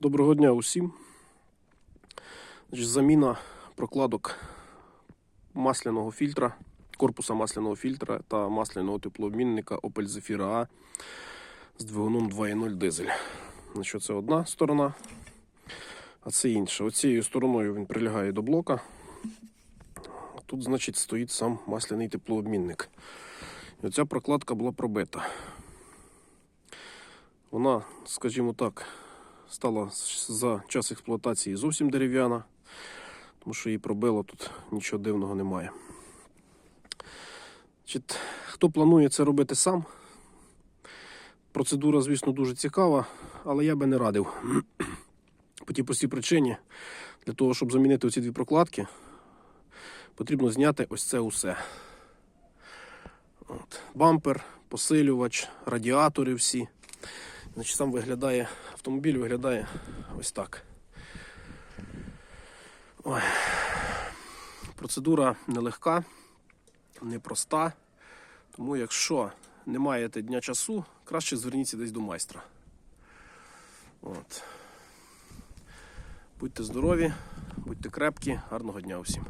Доброго дня усім. Заміна прокладок масляного фільтра, корпуса масляного фільтра та масляного теплообмінника Opel Zafira A з двигуном 2.0 дизель. Це одна сторона, а це інша. Оцією стороною він прилягає до блока. Тут, значить, стоїть сам масляний теплообмінник. І оця прокладка була пробита. Вона, скажімо так, стала за час експлуатації зовсім дерев'яна, тому що її пробило тут нічого дивного немає. Значить, хто планує це робити сам? Процедура, звісно, дуже цікава, але я би не радив. По тій простій причині, для того, щоб замінити оці дві прокладки, потрібно зняти ось це усе. От. Бампер, посилювач, радіатори всі. Значить, сам виглядає, автомобіль виглядає ось так. Ой. Процедура нелегка, непроста. Тому якщо не маєте дня часу, краще зверніться десь до майстра. От. Будьте здорові, будьте крепкі, гарного дня усім.